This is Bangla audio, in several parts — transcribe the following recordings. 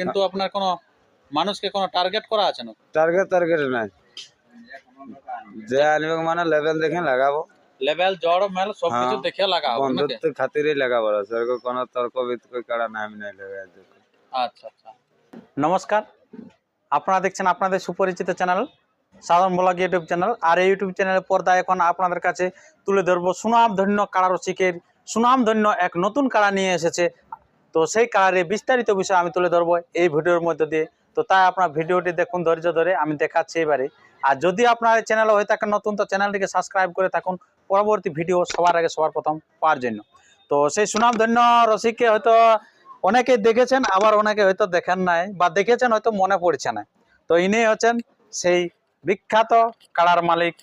কিন্তু আপনার কোনো মানুষকে কোনো টার্গেট করা আছে না টার্গেট টার্গেট নাই। যে আনবে মানে লেভেল দেখে লাগাবো। লেভেল জড় মেল সবকিছু হ্যাঁ। দেখে লাগা হবে নাকি? বন্ধুত্ব খাতিরই লাগাবো সেরকম কোনো তর্ক বিতর্ক কাড়া নাই আমি নাই লাগাই আচ্ছা আচ্ছা। নমস্কার। আপনারা দেখছেন আপনাদের সুপরিচিত চ্যানেল সাধারণ ব্লগ ইউটিউব চ্যানেল আর এই ইউটিউব চ্যানেলের পর্দায় এখন আপনাদের কাছে তুলে ধরবো। সুনাম ধন্য কাড়া রসিকের সুনাম ধন্য এক নতুন কারা নিয়ে এসেছে তো সেই কাড়ারে বিস্তারিত বিষয় আমি তুলে ধরবো এই ভিডিওর মধ্যে দিয়ে। তো তাই আপনার ভিডিওটি দেখুন ধৈর্য ধরে, আমি দেখাচ্ছি এবারে। আর যদি আপনার চ্যানেল হয়ে থাকেন নতুন, তো চ্যানেলটিকে সাবস্ক্রাইব করে থাকুন। পরবর্তী ভিডিও সবার আগে, সবার প্রথম পাওয়ার জন্য। তো সেই সুনাম ধন্য রসিককে হয়তো অনেকে দেখেছেন, আবার অনেকে হয়তো দেখেন নাই, বা দেখেছেন হয়তো মনে পড়ছে না। তো ইনি হচ্ছেন সেই বিখ্যাত কাড়ার মালিক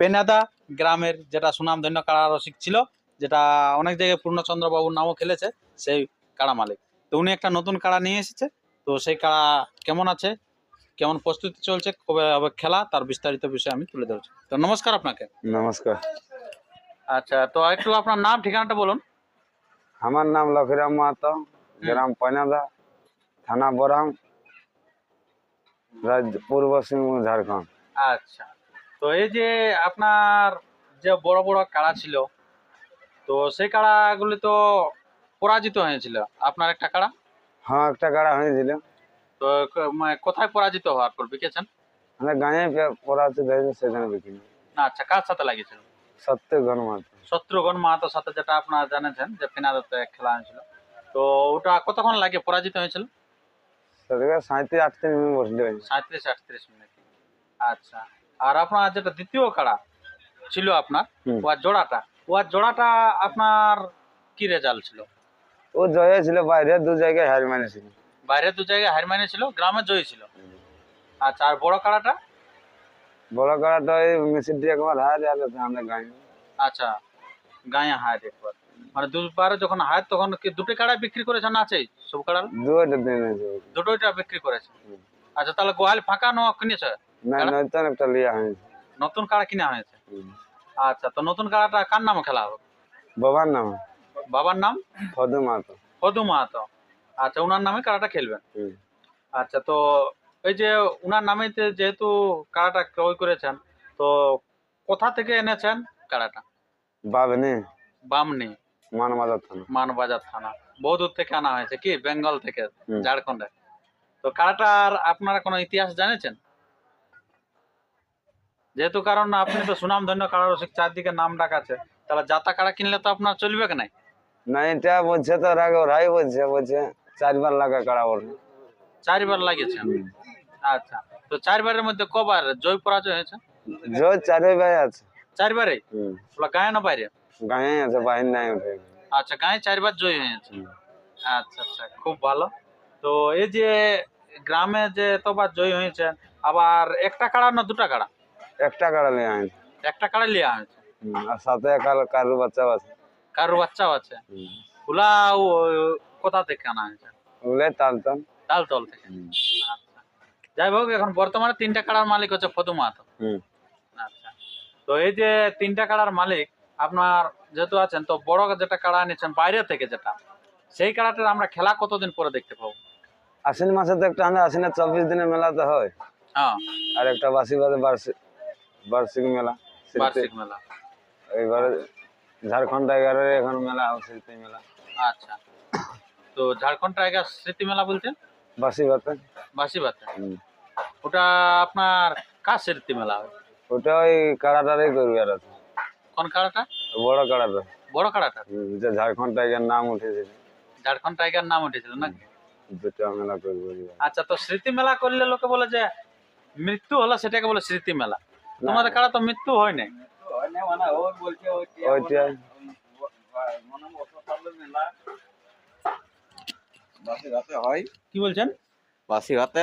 পেনাদা গ্রামের, যেটা সুনামধন্য কাড়া রসিক ছিল, যেটা অনেক জায়গায় পূর্ণচন্দ্র বাবুর নামও খেলেছে, সেই কাড়া মালিক। তো উনি একটা নতুন কাড়া নিয়ে এসেছে। তো সেই কাড়া কেমন আছে? কেমন প্রস্তুতি চলছে? কবে হবে খেলা? তার বিস্তারিত বিষয়ে আমি তুলে ধরছি। তো নমস্কার আপনাকে। নমস্কার। আচ্ছা তো একটু আপনার নাম ঠিকানাটা বলুন। আমার নাম লক্ষীরাম মাহাতো গ্রাম পয়নাদা থানা বরাম রাজ্য পূর্ব সিংহ ঝাড়খণ্ড। আচ্ছা তো এই যে আপনার যে বড় বড় কাড়া ছিল তো সেই কাড়াগুলি তো পরাজিত হয়েছিল। আপনার একটা কাড়া? হ্যাঁ একটা কাড়া হয়েছিল। তো মানে কোথায় পরাজিত হওয়ার পর বিকেছেন? মানে গাঁয়ে আছে দেখছি সেখানে বিকিনি না আচ্ছা কার সাথে লাগিয়েছিল? সত্য ঘন মাহাতো। শত্রুঘ্ন মাহাতোর সাথে যেটা আপনারা জানেছেন যে ফিনাদতে খেলা হয়েছিল। তো ওটা কতক্ষণ লাগে পরাজিত হয়েছিল? সাঁত্রিশ আটত্রিশ মিনিট বসলে হয়েছে। সাঁত্রিশ আটত্রিশ মিনিট। আচ্ছা আর আপনার যেটা দ্বিতীয় কাড়া ছিল আপনার। ওয়ার জোড়াটা ওয়ার জোড়াটা আপনার কি রেজাল্ট ছিল? ও জয় ছিল বাইরে দু জায়গায় হার মানেছিল বাইরে দু জায়গায় হার মানিয়েছিল গ্রামে জয় ছিল। আচ্ছা আর বড় কাড়াটা বড় কাড়াটা ওই দিয়ে একবার হার আর আমরা গাঁয়ে। আচ্ছা গায়ে হায় একবার। মানে দুবার যখন হায় তখন কি দুটো কাড়া বিক্রি করেছেন আছে? সব কাড়া দুটো দিন আছে। দুটোইটা বিক্রি করেছে। আচ্ছা তাহলে গোয়াল ফাঁকা ন কিনেছে? না? নতুন একটা লিয়া হয়েছে। নতুন কাড়া কিনা হয়েছে আচ্ছা তো নতুন কাড়াটা কার নামে খেলা হবে? বাবার নাম। বাবার নাম? ফদু মাহাতো আচ্ছা উনার নামে কারাটা খেলবেন? আচ্ছা তো এই যে উনার নামে যেহেতু কারাটা ক্রয় করেছেন তো কোথা থেকে এনেছেন কারাটা? বাবনি। বামনি মানবাজার থানা। মানবাজার থানা। বহু দূর থেকে আনা হয়েছে কি? বেঙ্গল থেকে। ঝাড়খণ্ডে। তো কারাটার আপনারা কোনো ইতিহাস জানেছেন? যেহেতু কারণ আপনি তো সুনাম ধন্য কারা রসিক চারদিকে নাম ডাকাছে তাহলে যাতা কারা কিনলে তো আপনার চলবে কি নাই? না এটা বলছে তো রাগে ওরাই বলছে বলছে চারবার লাগা কাড়া বলছে চারবার লাগিয়েছেন আচ্ছা তো চারবারের মধ্যে কবার জয় পরাজয় হয়েছে? জয় চারে ভাই আছে। চারবারে? হুম। ওগুলা গায়ে না বাইরে? গাঁয়ে আছে বাহির নাই উঠে আচ্ছা গায়ে চারবার জয় হয়েছে। আচ্ছা আচ্ছা খুব ভালো। তো এই যে গ্রামে যে এতবার জয় হয়েছে আবার একটা কাড়া না দুটা কাড়া? একটা কাড়া নিয়ে আনছে একটা কাড়া লিয়া হয়েছে আর সাথে কারু বাচ্চাও আছে। কারোর বাচ্চাও আছে। ওলা কোথা থেকে আনা হয়েছে তালতল থেকে। আচ্ছা। যাই হোক এখন বর্তমানে তিনটা কাড়ার মালিক হচ্ছে ফদু মাহাতো। আচ্ছা। তো এই যে তিনটা কাড়ার মালিক আপনার যেহেতু আছেন তো বড় যেটা কাড়া নিয়েছেন বাইরে থেকে যেটা সেই কাড়াটার আমরা খেলা কতদিন পরে দেখতে পাবো? আশ্বিন মাসে তো একটা আমরা আশ্বিনের চব্বিশ দিনের মেলা মেলাতে হয়। হ্যাঁ। আর একটা বাসি বাদে বার্ষিক বার্ষিক মেলা বার্ষিক মেলা। এবারে ঝাড়খণ্ড টাইগারের এখন মেলা হবে স্মৃতি মেলা। আচ্ছা। তো ঝাড়খণ্ড টাইগার স্মৃতি মেলা বলছেন? বাসি বাতে বাসিবাতে ওটা আপনার কার স্মৃতি মেলা ওটা ওই কাড়াটারই করবে আর আছে। কোন কাড়াটা বড় কাড়াটা বড় কাড়াটা যে ঝাড়খণ্ড টাইগার নাম উঠেছে। ঝাড়খণ্ড টাইগার নাম উঠেছিল না দুটা মেলা করবে। আচ্ছা তো স্মৃতি মেলা করলে লোকে বলে যে মৃত্যু হলো সেটাকে বলে স্মৃতি মেলা। তোমাদের কারা তো মৃত্যু হয় নাই? ওইটাই কি বলছেন? বাসিঘাটে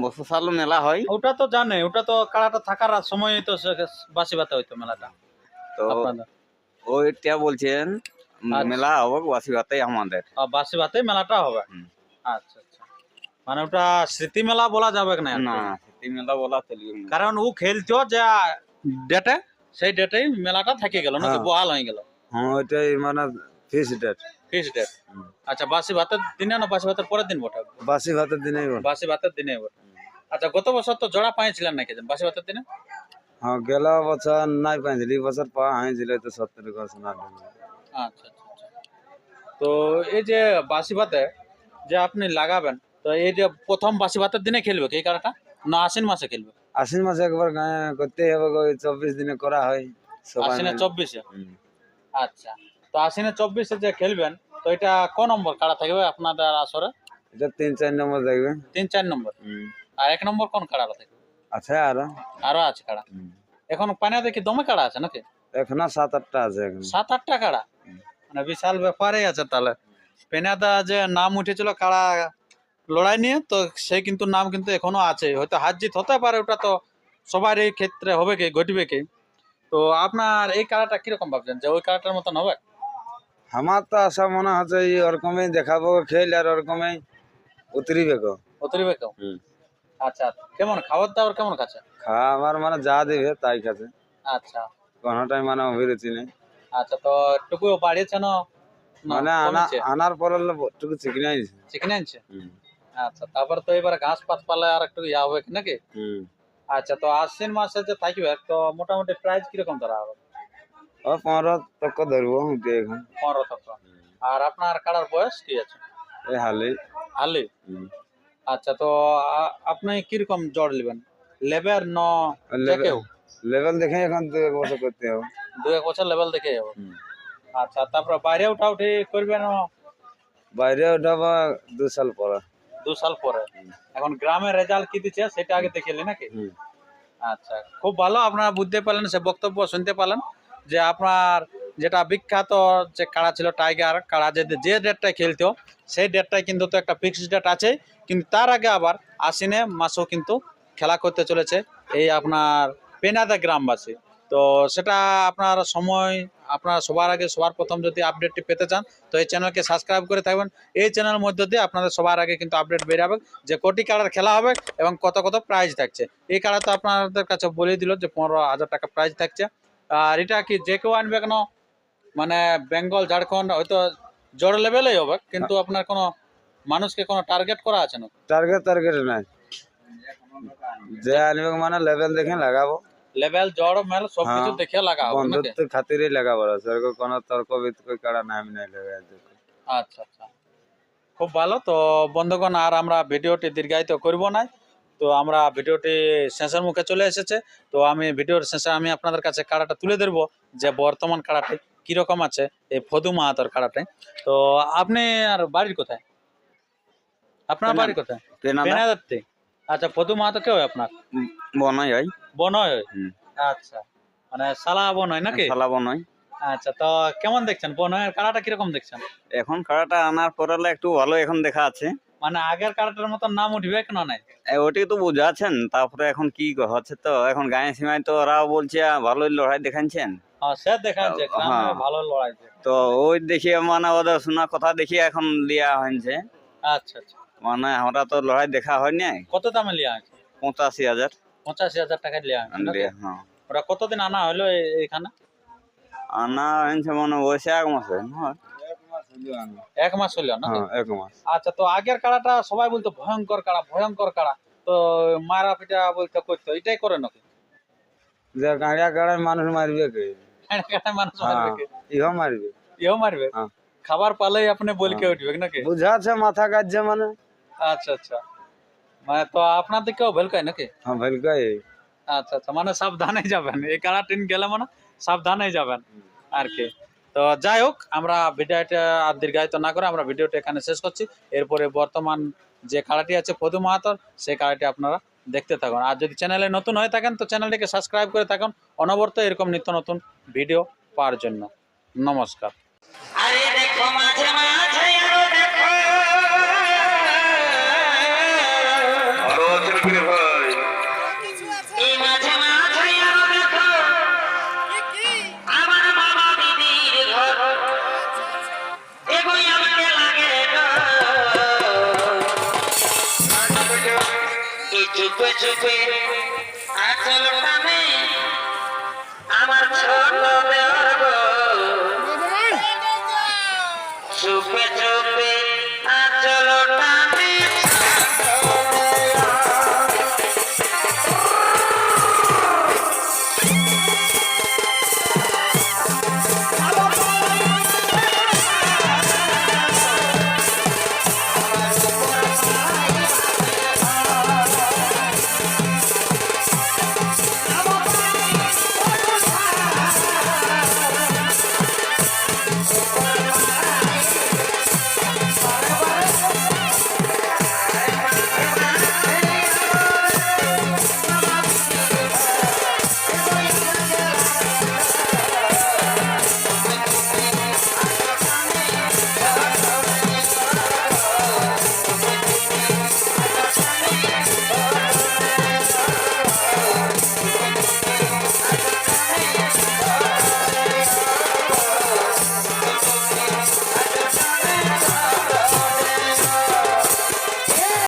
বছর সাল মেলা হয়। ওটা তো জানে ওটা তো কাড়াটা থাকার সময় তো সে- বাসি বাতে হইতো মেলাটা। তো ওইটা বলছেন আচ্ছা। মেলা হবে আমাদের? মেলাটা হবে? আচ্ছা আচ্ছা। মানে ওটা স্মৃতি মেলা বলা যাবে না কি। না? সেটি মেলা বলা চলবে কারণ ও খেলতো যে ডেটে? সেই ডেটেই মেলাটা থেকে গেল নাকি হ্যাঁ। বহাল হয়ে গেল? হ্যাঁ ওইটাই মানে ফিস ডেট ফিক্স ডেট আচ্ছা বাসি ভাতের দিনে না বাসি ভাতের পরের দিন বটে? বাসি ভাতের দিনেই বাসি ভাতের দিনে বটে। আচ্ছা গত বছর তো জোড়া পাইছিলেন নাকি বাসি ভাতের দিনে? হ্যাঁ গেল বছর নাই পাইছিল এই বছর পাওয়া হয়েছিল তো সত্তর সোনার ডিম। আচ্ছা আচ্ছা আচ্ছা। তো এই যে বাসি ভাতে যে আপনি লাগাবেন তো এই যে প্রথম বাসি ভাতের দিনে খেলবে কি কারাটা না আশ্বিন মাসে খেলবে? আশ্বিন মাসে একবার গায়ে করতে হবে চব্বিশ দিনে করা হয়। আশ্বিনে চব্বিশে? আচ্ছা। তো আশ্বিনে চব্বিশে যে খেলবেন তো এটা ক নম্বর কাড়া থাকবে আপনাদের আসরে? এটা তিন চার নম্বর দেখবে তিন চার নম্বর? আর এক নম্বর কোন কাড়াটা থাকবে? আছে আরও। আরও আছে কাড়া এখন পানিয়া দেখি দমে কাড়া আছে নাকি? এখনও সাত আটটা আছে এখন। সাত আটটা কাড়া মানে বিশাল ব্যাপারই আছে তাহলে। পেনাদা যে নাম উঠেছিল কাড়া লড়াই নিয়ে তো সে কিন্তু নাম কিন্তু এখনও আছে। হয়তো হার জিত হতে পারে ওটা তো সবার এই ক্ষেত্রে হবে কি ঘটবে কি? তো আপনার এই কাড়াটা কীরকম ভাবছেন? যে ওই কাড়াটার মতন হবে? আমার তো আশা মনে হচ্ছে এই ওরকমই দেখাবো খেল আর ওরকমই উতরিবে গো। উতরিবে হুম। আচ্ছা কেমন? খাবার দাবার কেমন খাচ্ছে? খাবার মানে যা দিবে তাই খাচ্ছে। আচ্ছা। কোনোটাই মানে অভিরুচি নেই। আচ্ছা তো টুকু বাড়িয়েছে না? মানে আনা আনার পরে টুকু চিকনাই দিছে। চিকেন আনছে হুম। আচ্ছা তারপরে তো এবার ঘাস পাত পালে আর একটু ইয়া হবে কি নাকি? হুম। আচ্ছা তো আশ্বিন মাসে যে থাকবে তো মোটামুটি প্রাইস কীরকম ধরা হবে? ও পনেরো তক ধরবো উঠে এখন। পনেরো টাকা আর আপনার কাড়ার বয়স কি আছে? এই হালি। আলি হুম। আচ্ছা তো আ- আপনি কীরকম জ্বর নেবেন? লেবের ন লেভেল কেউ লেভেল দেখে এখন দু এক বছর করতে হবে। দু এক বছর লেভেল দেখে যাব হুম। আচ্ছা তারপরে বাইরে উঠা উঠি করবেন? বাইরে উঠাবো দু সাল পরে। দু সাল পরে। এখন গ্রামের রেজাল্ট কি দিচ্ছে সেটা আগে দেখেলি নাকি? আচ্ছা খুব ভালো আপনারা বুঝতে পারলেন সে বক্তব্য শুনতে পারলেন যে আপনার যেটা বিখ্যাত যে কাড়া ছিল টাইগার কাড়া যে যে ডেটটায় খেলতো সেই ডেটটায় কিন্তু তো একটা ফিক্সড ডেট আছে কিন্তু তার আগে আবার আশ্বিনে মাসেও কিন্তু খেলা করতে চলেছে এই আপনার পেনাদা গ্রামবাসী। তো সেটা আপনার সময়, আপনার সবার আগে, সবার প্রথম যদি আপডেটটি পেতে চান, তো এই চ্যানেলকে সাবস্ক্রাইব করে থাকবেন। এই চ্যানেলের মধ্য দিয়ে আপনাদের সবার আগে কিন্তু আপডেট বেরাবে যে কোটি কাড়ার খেলা হবে এবং কত কত প্রাইজ থাকছে। এই কাড়া তো আপনাদের কাছে বলে দিল যে পনেরো হাজার টাকা প্রাইজ থাকছে। আর এটা কি যে কেউ আনবে কেন? মানে বেঙ্গল, ঝাড়খণ্ড, হয়তো জোর লেভেলেই হবে, কিন্তু আপনার কোনো মানুষকে কোনো টার্গেট করা আছে না? টার্গেট টার্গেট নাই। যে আনবে মানে লেভেল দেখে লাগাবো। লেভেল জড় মেল সব কিছু হ্যাঁ। দেখে লাগা হবে নাকি? বন্ধুত্ব খাতিরই লাগাবো সেরকম কোনো তর্ক বিতর্ক কাড়া নাম নাই লাগাই আচ্ছা আচ্ছা। খুব ভালো। তো বন্ধুগণ আর আমরা ভিডিওটি দীর্ঘায়িত করব না। তো আমরা ভিডিওটি শেষের মুখে চলে এসেছে। তো আমি ভিডিওর শেষে আমি আপনাদের কাছে কাড়াটা তুলে ধরবো যে বর্তমান কাড়াটি কীরকম আছে এই ফদু মাহাতর কাড়াটি। তো আপনি আর বাড়ির কোথায়? আপনার। বাড়ি কোথায়? পেনাদা পেনাদারতে আচ্ছা ফদু মাহাতো কেউ আপনার? বনই হয়। বনয় হুম। আচ্ছা মানে সালা বনয় নাকি? শালা বনই আচ্ছা তো কেমন দেখছেন? বনয়ের কাড়াটা কীরকম দেখছেন? এখন কাড়াটা আনার পরে একটু ভালো এখন দেখা আছে। মানে আগের কাড়াটার মতো নাম উঠবে কেন নাই? এ, ওটি তো বুঝাচ্ছেন তারপরে এখন কি হচ্ছে তো? এখন গায়ে সীমায় তো ওরাও বলছে ভালোই লড়াই দেখাচ্ছেন হ্যাঁ সে দেখা যাচ্ছে হ্যাঁ। ভালো লড়াই তো ওই দেখিয়ে মানে ওদের শোনা কথা দেখিয়ে এখন দেওয়া হয়েছে। আচ্ছা আচ্ছা। মানে আমরা তো লড়াই দেখা হয় নাই। কত দামে লিয়া আছে? পঁচাশি হাজার। পঁচাশি হাজার টাকা লিয়া আছে হ্যাঁ। ওটা কতদিন আনা হলো এ- এইখানে? আনা হয়েছে মানে বৈশাখ মাসে হ্যাঁ। এক মাস হলো না হ্যাঁ এক মাস। আচ্ছা তো আগের কাড়াটা সবাই বলতো ভয়ঙ্কর কাড়া ভয়ঙ্কর কাড়া। তো মারা পিটা বলতে করতো এটাই করে নাকি? যে গাঁড়িয়া কাড়ায় মানুষ মারবে কে? মানুষ হ্যাঁ মারবে কে? ইহো মারবে। এও মারবে? হ্যাঁ। খাবার পালেই আপনি বলকে। উঠবে নাকি? বুঝাচ্ছে মাথা কাটছে মানে। আচ্ছা আচ্ছা। মানে তো আপনাদের কেউ ভেলকাই নাকি? হ্যাঁ ভেলকাই আচ্ছা আচ্ছা মানে সাবধানে যাবেন। এই কাড়া টিন গেলে মানে সাবধানে যাবেন আর কি। তো যাই হোক আমরা ভিডিওটা আর দীর্ঘায়িত না করে আমরা ভিডিওটা এখানে শেষ করছি। এরপরে বর্তমান যে কাড়াটি আছে ফদু মাহাতর সেই কাড়াটি আপনারা দেখতে থাকুন। আর যদি চ্যানেলে নতুন হয়ে থাকেন তো চ্যানেলটিকে সাবস্ক্রাইব করে থাকুন। অনবরত এরকম নিত্য নতুন ভিডিও পাওয়ার জন্য। নমস্কার। চুপে চুপে